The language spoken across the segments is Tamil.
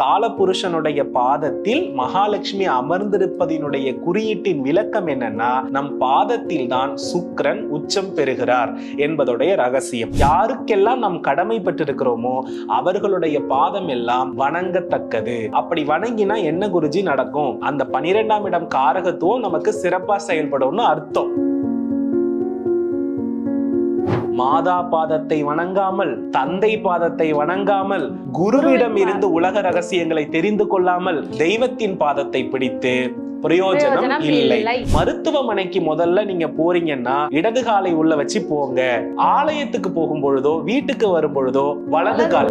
காலபுருஷனுடைய பாதத்தில் மகாலட்சுமி அமர்ந்திருப்பதினுடைய குறியீட்டின் விளக்கம் என்னன்னா நம் பாதத்தில் தான் சுக்கிரன் உச்சம் பெறுகிறார் என்பதுடைய ரகசியம். யாருக்கெல்லாம் நாம் கடமைப்பட்டிருக்கிறோமோ அவர்களுடைய பாதம் எல்லாம் வணங்கத்தக்கது. அப்படி வணங்கினா என்ன குருஜி நடக்கும்? அந்த பனிரெண்டாம் இடம் காரகத்துவம் நமக்கு சிறப்பா செயல்படும்னு அர்த்தம். மாதா பாதத்தை வணங்காமல் தந்தை பாதத்தை வணங்காமல் குருவிடம் இருந்து உலக ரகசியங்களை தெரிந்து கொள்ளாமல் தெய்வத்தின் பாதத்தை பிடித்து பிரயோஜனம் இல்லை. மருத்துவமனைக்கு முதல்ல நீங்க போறீங்கன்னா இடது காலை உள்ள வச்சு போங்க ஆலயத்துக்கு போகும் பொழுதோ வீட்டுக்கு வரும் பொழுதோ வலது கால்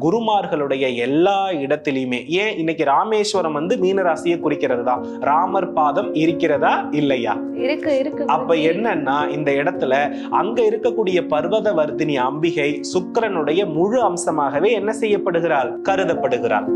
குருமார்களுடைய எல்லா இடத்திலையுமே. ஏன்? இன்னைக்கு ராமேஸ்வரம் வந்து மீனராசியை குறிக்கிறது தான் ராமர் பாதம் இருக்கிறதா? இல்லையா? இருக்கு இருக்கு அப்ப. என்னன்னா இந்த இடத்துல அங்க இருக்கக்கூடிய பர்வத வர்தினி அம்பிகை சுக்கிரனுடைய முழு அம்சமாகவே என்ன செய்யப்படுகிறாள்? கருதப்படுகிறாள்.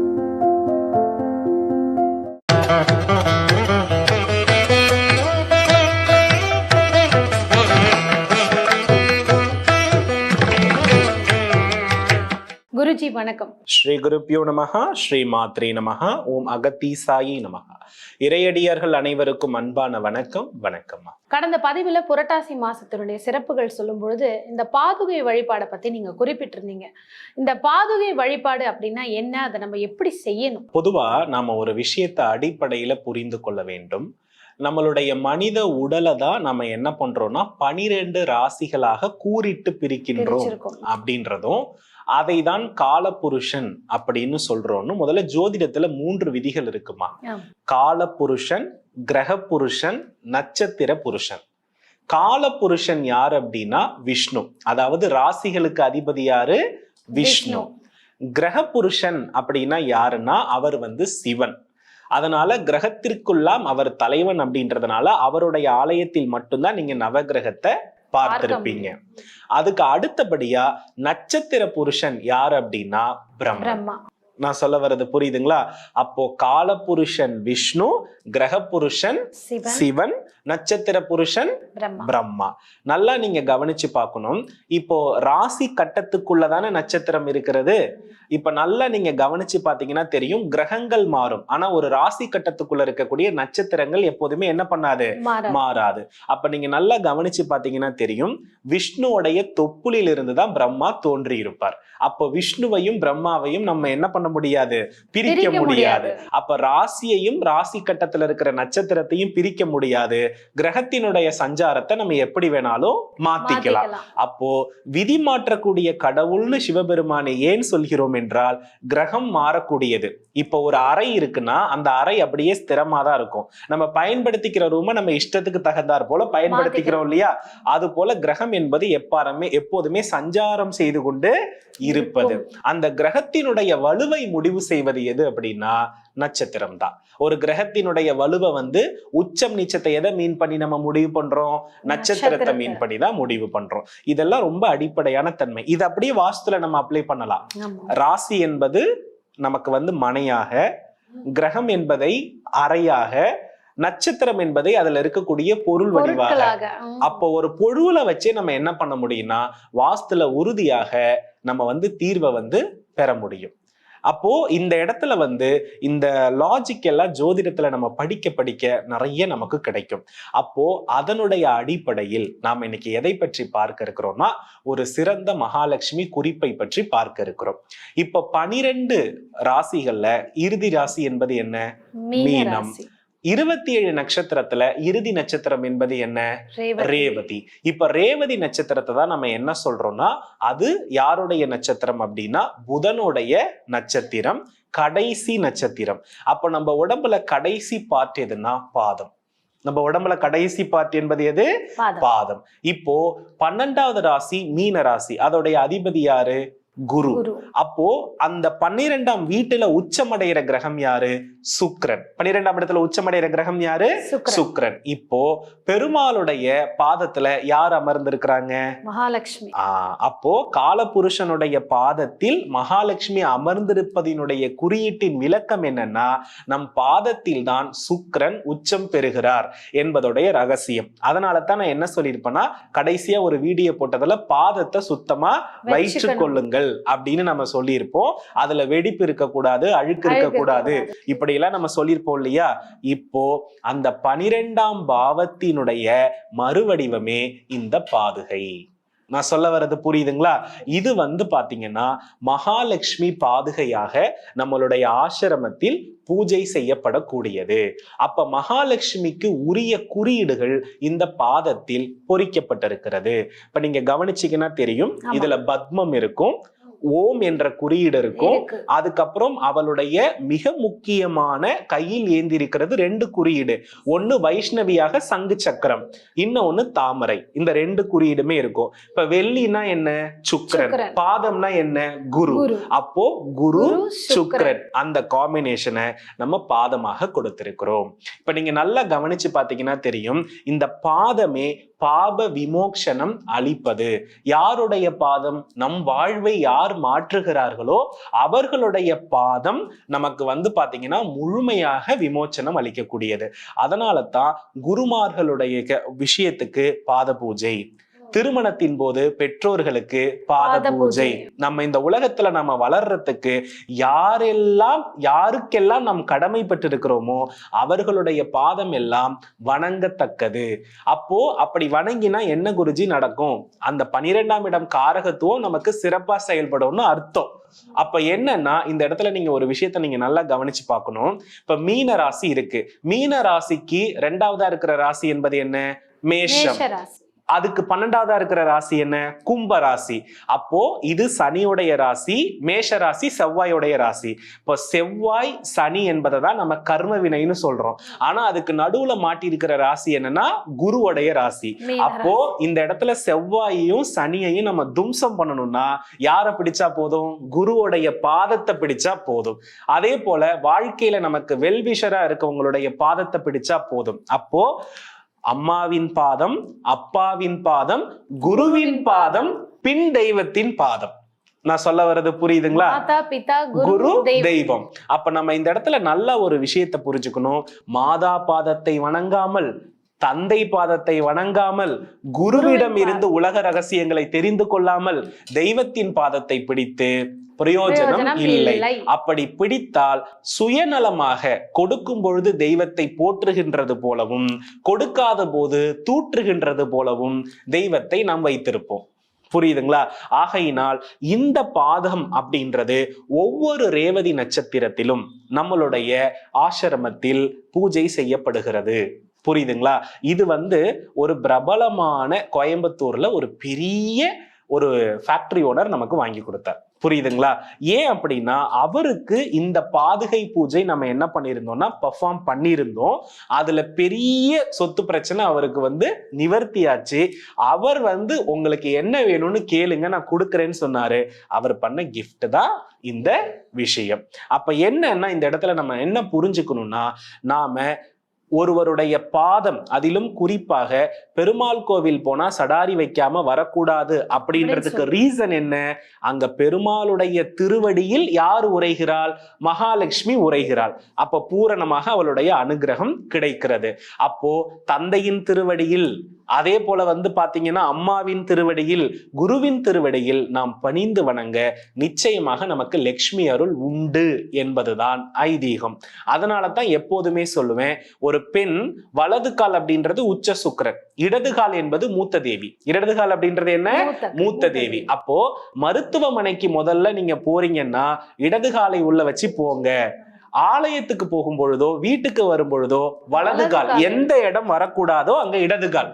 குருஜி வணக்கம். ஸ்ரீ குருப்பியோ நமஹா ஸ்ரீ மாத்ரே நமஹா ஓம் அகத்தீசாயி நமஹா. இறையடியார்கள் அனைவருக்கும் அன்பான வணக்கம் வணக்கம்மா. கடந்த பதிவுல புரட்டாசி மாசத்தினுடைய சிறப்புகள் சொல்லும் பொழுது இந்த பாதுகை வழிபாடை பத்தி நீங்க குறிப்பிட்டிருந்தீங்க. இந்த பாதுகை வழிபாடு அப்படின்னா என்ன? அதை நம்ம எப்படி செய்யணும்? பொதுவா நாம ஒரு விஷயத்தை அடிப்படையில புரிந்து கொள்ள வேண்டும். நம்மளுடைய மனித உடலை தான் நம்ம என்ன பண்றோம்னா பனிரெண்டு ராசிகளாக கூறிட்டு பிரிக்கின்றோம் அப்படின்றதும் அதை தான் காலபுருஷன் அப்படின்னு சொல்றோம்னு முதல்ல ஜோதிடத்துல மூன்று விதிகள் இருக்குமா. காலபுருஷன் கிரக புருஷன் நட்சத்திர புருஷன். காலபுருஷன் யார் அப்படின்னா விஷ்ணு. அதாவது ராசிகளுக்கு அதிபதி யாரு? விஷ்ணு. கிரக புருஷன் அப்படின்னா யாருன்னா அவர் வந்து சிவன். அதனால கிரகத்திற்குள்ளாம் அவர் தலைவன் அப்படின்றதுனால அவருடைய ஆலயத்தில் மட்டும்தான் நீங்க நவகிரகத்தை பார்த்திருப்பீங்க. அதுக்கு அடுத்தபடியா நட்சத்திர புருஷன் யார் அப்படின்னா பிரம்மா. நான் சொல்ல வர்றது புரியுதுங்களா? அப்போ காலபுருஷன் விஷ்ணு கிரக புருஷன் சிவன் நட்சத்திர புருஷன் பிரம்மா. நல்லா நீங்க கவனிச்சு பார்க்கணும். இப்போ ராசி கட்டத்துக்குள்ள தானே நட்சத்திரம் இருக்கிறது? இப்ப நல்லா நீங்க கவனிச்சு பாத்தீங்கன்னா தெரியும் கிரகங்கள் மாறும். ஆனா ஒரு ராசி கட்டத்துக்குள்ள இருக்கக்கூடிய நட்சத்திரங்கள் எப்போதுமே என்ன பண்ணாது? மாற மாறாது. அப்ப நீங்க நல்லா கவனிச்சு பாத்தீங்கன்னா தெரியும் விஷ்ணுவோடைய தொப்புளில் இருந்து தான் பிரம்மா தோன்றி இருப்பார் அப்போ விஷ்ணுவையும் பிரம்மாவையும் நம்ம என்ன பண்ண முடியாது பிரிக்க முடியாது. அப்ப ராசியையும் ராசி கட்டத்துல இருக்கிற நட்சத்திரத்தையும் பிரிக்க முடியாது. கிரகத்தினுடைய சஞ்சாரத்தை நம்ம எப்படி வேணாலும் மாத்திக்கலாம். அப்போ விதி மாற்றக்கூடிய கடவுள்னு சிவபெருமானை ஏன் சொல்கிறோம் என்றால் கிரகம் மாறக்கூடியது. இப்போ ஒரு அறை இருக்குன்னா அந்த அறை அப்படியே ஸ்திரமா தான் இருக்கும். நம்ம பயன்படுத்திக்கிற ரூமை நம்ம இஷ்டத்துக்கு தகுந்தாற் போல பயன்படுத்திக்கிறோம் இல்லையா? அது போல கிரகம் என்பது எப்பாருமே எப்போதுமே சஞ்சாரம் செய்து கொண்டு இருப்பது. அந்த கிரகத்தினுடைய வலுவை முடிவு செய்வது எது அப்படின்னா நட்சத்திரம் தான் ஒரு கிரகத்தினுடைய வலுவை வந்து உச்சம் நீச்சத்தை எதை மீன் பண்ணி நம்ம முடிவு பண்றோம்? நட்சத்திரத்தை. மீன் பண்ணி தான் முடிவு பண்றோம். இதெல்லாம் ரொம்ப அடிப்படையான தன்மை. இது அப்படியே வாஸ்துல நம்ம அப்ளை பண்ணலாம். ராசி என்பது நமக்கு வந்து மனையாக கிரகம் என்பதை அறையாக நட்சத்திரம் என்பதை அதுல இருக்கக்கூடிய பொருள் வடிவாக. அப்போ ஒரு பொருளை வச்சே நம்ம என்ன பண்ண முடியும்னா வாஸ்துல உறுதியாக நம்ம வந்து தீர்வை வந்து பெற முடியும். அப்போ இந்த இடத்துல வந்து இந்த லாஜிக் எல்லாம் ஜோதிடத்துல நம்ம படிக்க படிக்க நிறைய நமக்கு கிடைக்கும். அப்போ அதனுடைய அடிப்படையில் நாம் இன்னைக்கு எதை பற்றி பார்க்க இருக்கிறோம்னா ஒரு சிறந்த மகாலட்சுமி குறிப்பை பற்றி பார்க்க இருக்கிறோம். இப்ப பனிரெண்டு ராசிகள்ல இறுதி ராசி என்பது என்ன? மீன மீனம். இருபத்தி ஏழு நட்சத்திரத்துல இறுதி நட்சத்திரம் என்பது என்ன? ரேவதி. இப்ப ரேவதி நட்சத்திரத்தை தான் நம்ம என்ன சொல்றோம்னா அது யாருடைய நட்சத்திரம் அப்படின்னா புதனுடைய நட்சத்திரம் கடைசி நட்சத்திரம். அப்ப நம்ம உடம்புல கடைசி பார்ட் எதுன்னா பாதம். நம்ம உடம்புல கடைசி பார்ட் என்பது எது? பாதம். பாதம். இப்போ பன்னெண்டாவது ராசி மீன ராசி. அதோடைய அதிபதி யாரு? குரு. அப்போ அந்த பன்னிரெண்டாம் வீட்டுல உச்சமடைகிற கிரகம் யாரு? சுக்கிரன். பன்னிரெண்டாம் இடத்துல உச்சமடைகிற கிரகம் யாரு? சுக்கிரன். இப்போ பெருமாளுடைய பாதத்துல யார் அமர்ந்திருக்கிறாங்க? மகாலட்சுமி. ஆஹ் அப்போ காலபுருஷனுடைய பாதத்தில் மகாலட்சுமி அமர்ந்திருப்பதினுடைய குறியீட்டின் விளக்கம் என்னன்னா நம் பாதத்தில் தான் சுக்கிரன் உச்சம் பெறுகிறார் என்பதுடைய ரகசியம். அதனால தான் நான் என்ன சொல்லியிருப்பேன்னா கடைசியா ஒரு வீடியோ போட்டதுல பாதத்தை சுத்தமா வைத்துக் வச்சுக்கணும். கொள்ளுங்கள் அப்படின்னு நம்ம சொல்லியிருப்போம். அதுல வெடிப்பு இருக்கக்கூடாது அழுக்கு இருக்கக்கூடாது. இப்படி எல்லாம் நம்ம சொல்லியிருப்போம் இல்லையா? இப்போ அந்த பனிரெண்டாம் பாவத்தினுடைய மறுவடிவமே இந்த பாதுகை. நான் சொல்ல வர்றது புரியுதுங்களா? இது வந்து பாத்தீங்கன்னா மகாலட்சுமி பாதுகையாக நம்மளுடைய ஆசிரமத்தில் பூஜை செய்யப்படக்கூடியது. அப்ப மகாலட்சுமிக்கு உரிய குறியீடுகள் இந்த பாதத்தில் பொறிக்கப்பட்டிருக்கிறது. இப்ப நீங்க கவனிச்சீங்கன்னா தெரியும். இதுல பத்மம் இருக்கும். ஓம் என்ற குறியீடு இருக்கும். இருக்கு. அதுக்கப்புறம் அவளுடைய மிக முக்கியமான கையில் ஏந்திருக்கிறது ரெண்டு குறியீடு. ஒன்னு வைஷ்ணவியாக சங்கு சக்கரம் இன்னொன்னு தாமரை. இந்த ரெண்டு குறியீடுமே இருக்கும். இப்ப வெள்ளினா என்ன? சுக்கிரன். பாதம்னா என்ன? குரு. அப்போ குரு குரு சுக்கிரன். சுக்கிரன். அந்த காம்பினேஷனை நம்ம பாதமாக கொடுத்திருக்கிறோம். இப்ப நீங்க நல்லா கவனிச்சு பாத்தீங்கன்னா தெரியும் இந்த பாதமே பாப விமோக்ஷனம் அளிப்பது. யாருடைய பாதம்? நம் வாழ்வை யார் மாற்றுகிறார்களோ அவர்களுடைய பாதம் நமக்கு வந்து பாத்தீங்கன்னா முழுமையாக விமோச்சனம் அளிக்கக்கூடியது. அதனால தான் குருமார்களுடைய க- விஷயத்துக்கு பாத பூஜை திருமணத்தின் போது பெற்றோர்களுக்கு பாத பூஜை. நம்ம இந்த உலகத்துல நம்ம வளர்றதுக்கு யாரெல்லாம் யாருக்கெல்லாம் நாம் கடமைப்பட்டு இருக்கிறோமோ அவர்களுடைய பாதம் எல்லாம் வணங்கத்தக்கது. அப்போ அப்படி வணங்கினா என்ன குருஜி நடக்கும்? அந்த பனிரெண்டாம் இடம் காரகத்துவம் நமக்கு சிறப்பா செயல்படும்னு அர்த்தம். அப்ப என்னன்னா இந்த இடத்துல நீங்க ஒரு விஷயத்த நீங்க நல்லா கவனிச்சு பார்க்கணும். இப்ப மீன ராசி இருக்கு. மீன ராசிக்கு ரெண்டாவதா இருக்கிற ராசி என்பது என்ன? மேஷம். அதுக்கு பன்னெண்டாவதா இருக்கிற ராசி என்ன? கும்ப ராசி. அப்போ இது சனியுடைய ராசி மேஷ ராசி செவ்வாயுடைய ராசி. இப்போ செவ்வாய் சனி என்பதை தான் நம்ம கர்ம வினைன்னு சொல்றோம். ஆனா அதுக்கு நடுவுல மாட்டி இருக்கிற ராசி என்னன்னா குருவுடைய ராசி. அப்போ இந்த இடத்துல செவ்வாயையும் சனியையும் நம்ம தும்சம் பண்ணணும்னா யாரை பிடிச்சா போதும்? குருவுடைய பாதத்தை பிடிச்சா போதும். அதே போல வாழ்க்கையில நமக்கு வெல்விஷரா இருக்கவங்களுடைய பாதத்தை பிடிச்சா போதும். அப்போ அம்மாவின் பாதம் அப்பாவின் பாதம் குருவின் பாதம் பின் தெய்வத்தின் பாதம். நான் சொல்ல வர்றது புரியுதுங்களா? குரு தெய்வம். அப்ப நம்ம இந்த இடத்துல நல்ல ஒரு விஷயத்தை புரிஞ்சுக்கணும். மாதா பாதத்தை வணங்காமல் தந்தை பாதத்தை வணங்காமல் குருவிடம் இருந்து உலக ரகசியங்களை தெரிந்து கொள்ளாமல் தெய்வத்தின் பாதத்தை பிடித்து பிரயோஜனம் இல்லை. அப்படி பிடித்தால் சுயநலமாக கொடுக்கும் பொழுது தெய்வத்தை போற்றுகின்றது போலவும் கொடுக்காத போது தூற்றுகின்றது போலவும் தெய்வத்தை நாம் வைத்திருப்போம். புரியுதுங்களா? ஆகையினால் இந்த பாதகம் அப்படின்றது ஒவ்வொரு ரேவதி நட்சத்திரத்திலும் நம்மளுடைய ஆசிரமத்தில் பூஜை செய்யப்படுகிறது. புரியுதுங்களா? இது வந்து ஒரு பிரபலமான கோயம்புத்தூர்ல ஒரு பெரிய ஒரு ஃபேக்டரி ஓனர் நமக்கு வாங்கி கொடுத்தார். புரியுதுங்களா? ஏன் அப்படின்னா அவருக்கு இந்த பாதுகை பூஜை நம்ம என்ன பண்ணியிருந்தோம்னா பர்ஃபார்ம் பண்ணியிருந்தோம். அதுல பெரிய சொத்து பிரச்சனை அவருக்கு வந்து நிவர்த்தியாச்சு. அவர் வந்து உங்களுக்கு என்ன வேணும்னு கேளுங்க நான் கொடுக்குறேன்னு சொன்னாரு. அவர் பண்ண கிஃப்ட் தான் இந்த விஷயம். அப்ப என்னன்னா இந்த இடத்துல நம்ம என்ன புரிஞ்சுக்கணும்னா நாம ஒருவருடைய பாதம் அதிலும் குறிப்பாக பெருமாள் கோவில் போனா சடாரி வைக்காம வரக்கூடாது அப்படின்றதுக்கு ரீசன் என்ன? அங்க பெருமாளுடைய திருவடியில் யார் உரைகிறாள்? மகாலட்சுமி உரைகிறாள். அப்ப பூரணமாக அவளுடைய அனுகிரகம் கிடைக்கிறது. அப்போ தந்தையின் திருவடியில் அதே போல வந்து பாத்தீங்கன்னா அம்மாவின் திருவடியில் குருவின் திருவடியில் நாம் பணிந்து வணங்க நிச்சயமாக நமக்கு லக்ஷ்மி அருள் உண்டு என்பதுதான் ஐதீகம். அதனால தான் எப்போதுமே சொல்லுவேன் ஒரு பெண் வலது கால் அப்படின்றது உச்ச சுக்கிரன் இடது கால் என்பது மூத்த தேவி. இடது கால் அப்படின்றது என்ன? மூத்த தேவி. அப்போ மருத்துவமனைக்கு முதல்ல நீங்க போறீங்கன்னா இடது காலை உள்ள வச்சு போங்க. ஆலயத்துக்கு போகும் பொழுதோ வீட்டுக்கு வரும் பொழுதோ வலது கால். எந்த இடம் வரக்கூடாதோ அங்க இடது கால்.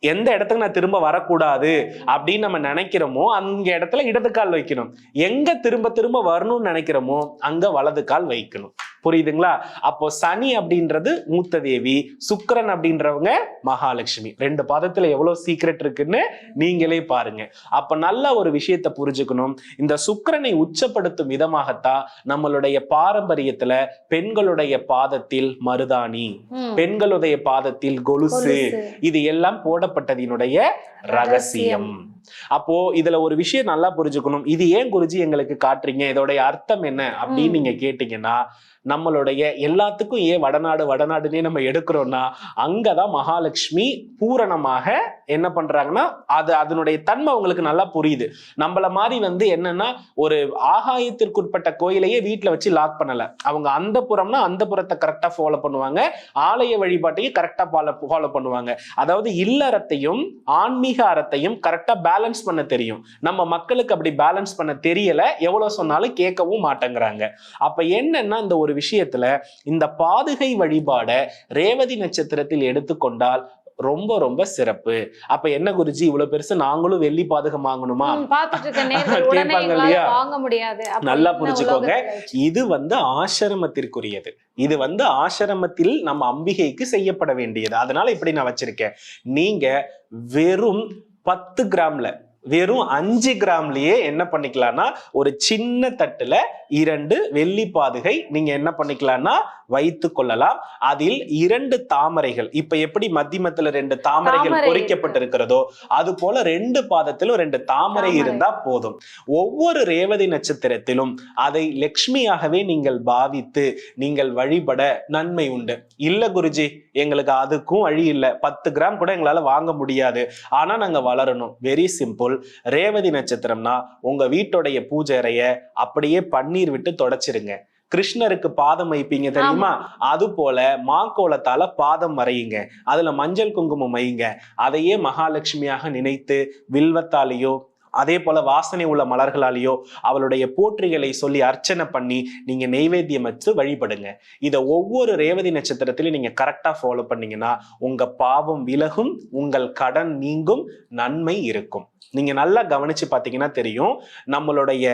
எந்த இடத்துக்கு நான் திரும்ப வரக்கூடாது அப்படின்னு நம்ம நினைக்கிறோமோ அங்க இடத்துல இடது கால் வைக்கணும். எங்க திரும்ப திரும்ப வரணும்னு நினைக்கிறோமோ அங்க வலது கால் வைக்கணும். புரியுதுங்களா? அப்போ சனி அப்படின்றது மூத்த தேவி சுக்கிரன் அப்படின்றவங்க மகாலட்சுமி. ரெண்டு பாதத்துல எவ்வளவு சீக்ரெட் இருக்குன்னு நீங்களே பாருங்க. அப்ப நல்ல ஒரு விஷயத்தை புரிஞ்சுக்கணும். இந்த சுக்கிரனை உச்சப்படுத்தும் விதமாகத்தான் நம்மளுடைய பாரம்பரியத்துல பெண்களுடைய பாதத்தில் மருதாணி. பெண்களுடைய பாதத்தில் கொலுசு. கொலுசு. இது எல்லாம் போடப்பட்டதினுடைய ரகசியம். அப்போ இதுல ஒரு விஷயம் நல்லா புரிஞ்சுக்கணும். இது ஏன் குருஜி எங்களுக்கு காட்டுறீங்க? இதோடைய அர்த்தம் என்ன? அப்படின்னு. நீங்க கேட்டீங்கன்னா நம்மளுடைய எல்லாத்துக்கும் ஏன் வடநாடு வடநாடுன்னே நம்ம எடுக்கிறோம்னா அங்கதான் மகாலட்சுமி பூரணமாக என்ன பண்றாங்கன்னா அது அதனுடைய தன்மை அவங்களுக்கு நல்லா புரியுது. நம்மள மாதிரி வந்து என்னன்னா ஒரு ஆகாயத்திற்குட்பட்ட கோயிலையே வீட்டுல வச்சு லாக் பண்ணல. அவங்க அந்த புறம்னா அந்த புறத்தை கரெக்டா ஃபாலோ பண்ணுவாங்க. ஆலய வழிபாட்டையும் கரெக்டா ஃபாலோ ஃபாலோ பண்ணுவாங்க. அதாவது இல்லறத்தையும் ஆன்மீக அறத்தையும் கரெக்டா பேலன்ஸ் பண்ண தெரியும். நம்ம மக்களுக்கு அப்படி பேலன்ஸ் பண்ண தெரியல எவ்வளவு சொன்னாலும் கேட்கவும் மாட்டேங்கிறாங்க. அப்ப என்னன்னா இந்த ஒரு விஷயத்துல இந்த பாதுகை வழிபாட ரேவதி நட்சத்திரத்தில் எடுத்துக்கொண்டால் ரொம்ப ரொம்ப சிறப்பு. அப்ப என்ன குருஜி இவ்வளவு பெருசு நாங்களும் வெள்ளி பாதகம் வாங்கணுமா? கேட்பாங்க இல்லையா? வாங்க முடியாது. அப்ப நல்லா புரிஞ்சுக்கோங்க. இது வந்து ஆசிரமத்திற்குரியது. இது வந்து ஆசிரமத்தில் நம்ம அம்பிகைக்கு செய்யப்பட வேண்டியது. அதனால இப்படி நான் வச்சிருக்கேன். நீங்க வெறும் பத்து கிராமில் வெறும் அஞ்சு கிராம்லயே என்ன பண்ணிக்கலாம்னா ஒரு சின்ன தட்டுல இரண்டு வெள்ளி பாதுகை நீங்க என்ன பண்ணிக்கலாம்னா வைத்து கொள்ளலாம். அதில் இரண்டு தாமரைகள். இப்ப எப்படி மத்தியமத்துல ரெண்டு தாமரைகள் தாமரை பொறிக்கப்பட்டிருக்கிறதோ அது போல ரெண்டு பாதத்திலும் ரெண்டு தாமரை தாமரை. இருந்தா போதும். ஒவ்வொரு ரேவதி நட்சத்திரத்திலும் அதை லக்ஷ்மியாகவே நீங்கள் பாவித்து நீங்கள் வழிபட நன்மை உண்டு. இல்ல குருஜி எங்களுக்கு அதுக்கும் வழி இல்லை. பத்து கிராம் கூட எங்களால வாங்க முடியாது. ஆனா நாங்க வளரணும். வெரி சிம்பிள் ரேவதி நட்சத்திரம்னா உங்க வீட்டுடைய பூஜை அறைய அப்படியே பன்னீர் விட்டு தொடச்சிருங்க. கிருஷ்ணருக்கு பாதம் வைப்பீங்க தெரியுமா? அது போல மாக்கோலத்தால பாதம் வரையுங்க. அதுல மஞ்சள் குங்குமம் வையுங்க. அதையே மகாலட்சுமியாக நினைத்து வில்வத்தாலேயோ அதே போல வாசனை உள்ள மலர்களாலேயோ அவளுடைய போற்றிகளை சொல்லி அர்ச்சனை பண்ணி நீங்க நெய்வேத்தியம் வச்சு வழிபடுங்க. இதை ஒவ்வொரு ரேவதி நட்சத்திரத்திலையும் நீங்க கரெக்டா ஃபாலோ பண்ணீங்கன்னா உங்க பாவம் விலகும் உங்கள் கடன் நீங்கும் நன்மை இருக்கும். நீங்க நல்லா கவனிச்சு பாத்தீங்கன்னா தெரியும். நம்மளுடைய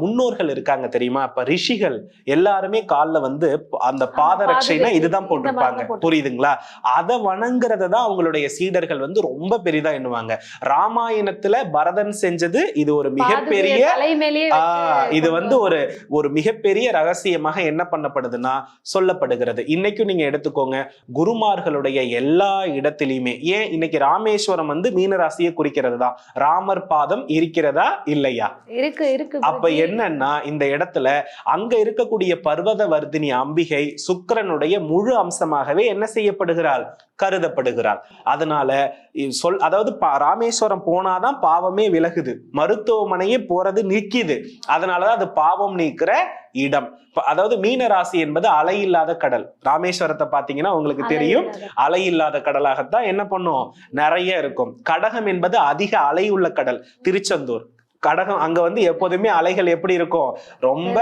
முன்னோர்கள் இருக்காங்க தெரியுமா? இப்ப ரிஷிகள் எல்லாருமே கால்ல வந்து அந்த பாதரட்சைனா பாதரட்சை இதுதான் போட்டிருப்பாங்க. புரியுதுங்களா? அதை வணங்குறத தான் அவங்களுடைய சீடர்கள் வந்து ரொம்ப பெரிதா எண்ணுவாங்க. ராமாயணத்துல பரதன் செஞ்சது. இது ஒரு மிகப்பெரிய இது வந்து ஒரு ஒரு மிகப்பெரிய ரகசியமாக என்ன பண்ணப்படுதுன்னா சொல்லப்படுகிறது. இன்னைக்கும் நீங்க எடுத்துக்கோங்க குருமார்களுடைய எல்லா இடத்திலையுமே ஏன் இன்னைக்கு ராமேஸ்வரம் வந்து மீனராசியை குறிக்கிறது தான்? ராமர் பாதம் இருக்கிறதா இல்லையா? இருக்கு இருக்கு அப்ப. என்னன்னா இந்த இடத்துல அங்க இருக்கக்கூடிய பர்வத வர்தினி அம்பிகை சுக்கிரனுடைய முழு அம்சமாகவே என்ன செய்யப்படுகிறாள்? கருதப்படுகிறாள். அதனால சொல் அதாவது ராமேஸ்வரம் போனாதான் பாவமே விலகுது. மருத்துவமனையே போறது நிற்கிது அதனாலதான் அது பாவம் நீக்கிற இடம். அதாவது மீன ராசி என்பது அலை இல்லாத கடல். ராமேஸ்வரத்தை பாத்தீங்கன்னா உங்களுக்கு தெரியும். அலை இல்லாத கடலாகத்தான் என்ன பண்ணும்? நிறைய இருக்கும். கடகம் என்பது அதிக அலை உள்ள கடல். திருச்செந்தூர். கடகம் அங்க வந்து எப்போதுமே அலைகள் எப்படி இருக்கும்? ரொம்ப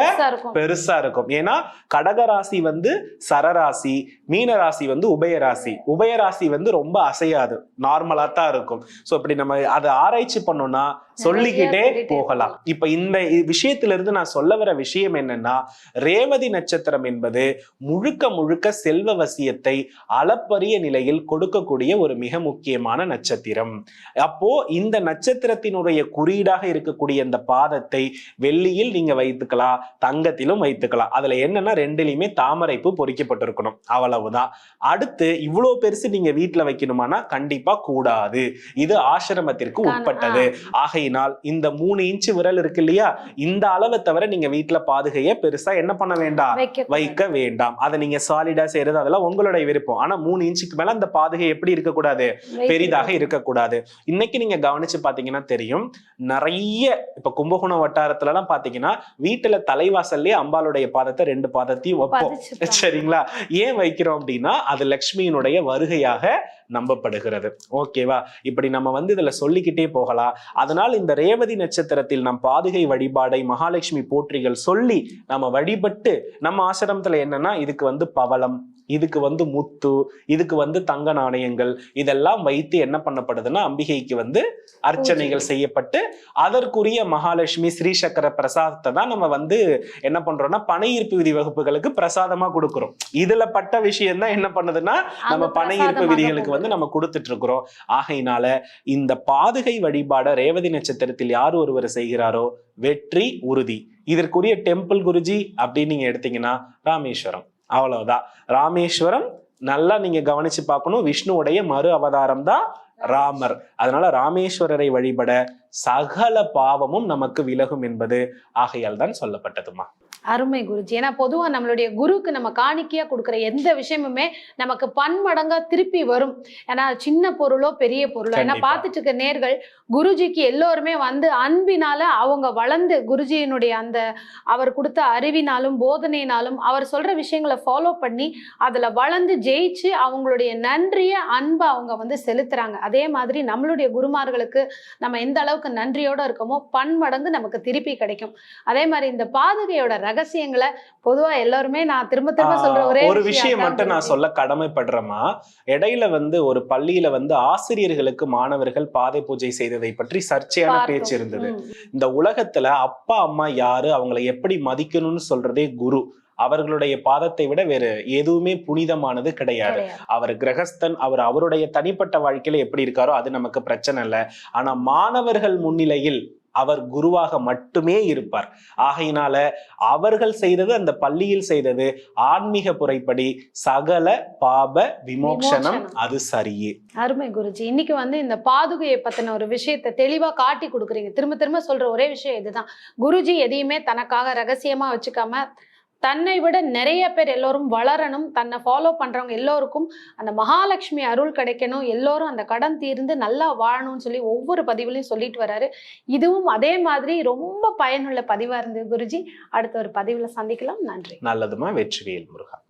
பெருசா இருக்கும். ஏன்னா கடகராசி வந்து சரராசி மீனராசி வந்து உபயராசி உபயராசி வந்து ரொம்ப அசையாது. நார்மலா தான் இருக்கும். சோ இப்படி நம்ம அதை ஆராய்ச்சி பண்ணோம்னா சொல்லிக்கிட்டே போகலாம். இப்ப இந்த விஷயத்துல இருந்து நான் சொல்ல வர விஷயம் என்னன்னா ரேவதி நட்சத்திரம் என்பது முழுக்க முழுக்க செல்வ வசியத்தை அளப்பரிய நிலையில் கொடுக்கக்கூடிய ஒரு மிக முக்கியமான நட்சத்திரம். அப்போ இந்த நட்சத்திரத்தினுடைய குறியீடாக இருக்கக்கூடிய இந்த பாதத்தை வெள்ளியில் நீங்க வைத்துக்கலாம் தங்கத்திலும் வைத்துக்கலாம். அதுல என்னன்னா ரெண்டுலயுமே தாமரைப்பூ பொறிக்கப்பட்டிருக்கணும். அவ்வளவுதான். அடுத்து இவ்வளவு பெருசு நீங்க வீட்டுல வைக்கணுமானா கண்டிப்பா கூடாது. இது ஆசிரமத்திற்கு உட்பட்டது. ஆகையினால் இந்த மூணு இன்ச்சு விரல் இருக்கு இல்லையா? இந்த அளவை தவிர நீங்க வீட்டுல பாதுகைய பெருசா என்ன பண்ண வேண்டாம்? வைக்க வேண்டாம். அதை நீங்க சாலிடா செய்யறது அதெல்லாம் உங்களுடைய விருப்பம். ஆனா மூணு இன்ச்சுக்கு மேல அந்த பாதுகை எப்படி இருக்கக்கூடாது பெரிதாக இருக்கக்கூடாது இன்னைக்கு நீங்க கவனிச்சு பாத்தீங்கன்னா தெரியும் நிறைய இப்ப கும்பகோணம் வட்டாரத்துல எல்லாம் பாத்தீங்கன்னா வீட்டுல தலைவாசல்லே அம்பாளுடைய பாதத்தை ரெண்டு பாதத்தையும் வைப்போம். சரிங்களா? ஏன் வைக்கிறோம் அப்படின்னா அது லக்ஷ்மியினுடைய வருகையாக நம்பப்படுகிறது. ஓகேவா இப்படி நம்ம வந்து இதுல சொல்லிக்கிட்டே போகலாம். அதனால் இந்த ரேவதி நட்சத்திரத்தில் நம் பாதுகை வழிபாடை மகாலட்சுமி போற்றிகள் சொல்லி நம்ம வழிபட்டு நம்ம ஆசிரமத்துல என்னன்னா இதுக்கு வந்து பவளம். இதுக்கு வந்து முத்து இதுக்கு வந்து தங்க நாணயங்கள் இதெல்லாம் வைத்து என்ன பண்ணப்படுதுன்னா அம்பிகைக்கு வந்து அர்ச்சனைகள் செய்யப்பட்டு அதற்குரிய மகாலட்சுமி ஸ்ரீ சக்கர பிரசாதத்தை தான் நம்ம வந்து என்ன பண்றோம்னா பண ஈர்ப்பு விதி வகுப்புகளுக்கு பிரசாதமா கொடுக்கிறோம். இதுல பட்ட விஷயம் தான் என்ன பண்ணுதுன்னா நம்ம பண ஈர்ப்பு விதிகளுக்கு வந்து நம்ம கொடுத்துட்டு இருக்கிறோம் ஆகையினால இந்த பாதுகை வழிபாட ரேவதி நட்சத்திரத்தில் யார் ஒருவர் செய்கிறாரோ வெற்றி உறுதி. இதற்குரிய டெம்பிள் குருஜி அப்படின்னு நீங்க எடுத்தீங்கன்னா ராமேஸ்வரம். அவ்வளவுதான். ராமேஸ்வரம் நல்லா நீங்க கவனிச்சு பார்க்கணும். விஷ்ணுவுடைய மறு அவதாரம் தான் ராமர். அதனால ராமேஸ்வரரை வழிபட சகல பாவமும் நமக்கு விலகும் என்பது ஆகையால் தான் சொல்லப்பட்டதுமா. அருமை குருஜி. ஏன்னா பொதுவா நம்மளுடைய குருவுக்கு நம்ம காணிக்கையா கொடுக்குற எந்த விஷயமுமே நமக்கு பன்மடங்கா திருப்பி வரும். ஏன்னா சின்ன பொருளோ பெரிய பொருளோ. ஏன்னா. பார்த்துட்டு இருக்க நேர்கள் குருஜிக்கு எல்லோருமே வந்து அன்பினால அவங்க வளர்ந்து குருஜியினுடைய அந்த அவர் கொடுத்த அறிவினாலும் போதனையினாலும் அவர் சொல்ற விஷயங்களை ஃபாலோ பண்ணி அதுல வளர்ந்து ஜெயிச்சு அவங்களுடைய நன்றிய அன்பை அவங்க வந்து செலுத்துறாங்க. அதே மாதிரி நம்மளுடைய குருமார்களுக்கு நம்ம எந்த அளவுக்கு நன்றியோட இருக்கோமோ பன்மடங்கு நமக்கு திருப்பி கிடைக்கும். அதே மாதிரி இந்த பாதுகையோட ரகசியங்களை பொதுவா எல்லாருமே நான் திரும்ப திரும்ப சொல்ற ஒரே ஒரு விஷயம் மட்டும் நான். சொல்ல கடமைப்படுறேமா இடையில வந்து ஒரு பள்ளியில வந்து ஆசிரியர்களுக்கு மாணவர்கள் பாதை பூஜை செய்ததை பற்றி சர்ச்சையான. பேச்சு இருந்தது. இந்த உலகத்துல அப்பா அம்மா யாரு அவங்களை எப்படி மதிக்கணும்னு சொல்றதே குரு அவர்களுடைய பாதத்தை விட வேற எதுவுமே புனிதமானது கிடையாது. அவர் கிரகஸ்தன் அவர் அவருடைய தனிப்பட்ட வாழ்க்கையில எப்படி இருக்காரோ அது நமக்கு பிரச்சனை இல்லை ஆனா மாணவர்கள் முன்னிலையில் அவர் குருவாக மட்டுமே இருப்பார். ஆகையினால அவர்கள் செய்தது அந்த பள்ளியில் செய்தது ஆன்மீக புறைப்படி சகல பாப விமோக்ஷனம். அது சரியே. அருமை குருஜி. இன்னைக்கு வந்து இந்த பாதுகையை பத்தின ஒரு விஷயத்தை தெளிவா காட்டி கொடுக்குறீங்க. திரும்ப திரும்ப சொல்ற ஒரே விஷயம் இதுதான். குருஜி எதையுமே தனக்காக ரகசியமா வச்சுக்காம தன்னை விட நிறைய பேர் எல்லோரும் வளரணும் தன்னை ஃபாலோ பண்றவங்க எல்லோருக்கும் அந்த மகாலட்சுமி அருள் கிடைக்கணும் எல்லோரும் அந்த கடன் தீர்ந்து நல்லா வாழணும்னு சொல்லி ஒவ்வொரு பதிவுலையும் சொல்லிட்டு வராரு. இதுவும் அதே மாதிரி ரொம்ப பயனுள்ள பதிவா இருந்தது குருஜி. அடுத்த ஒரு பதிவுல சந்திக்கலாம். நன்றி. நல்லதுமா வெற்றிவேல் முருகா.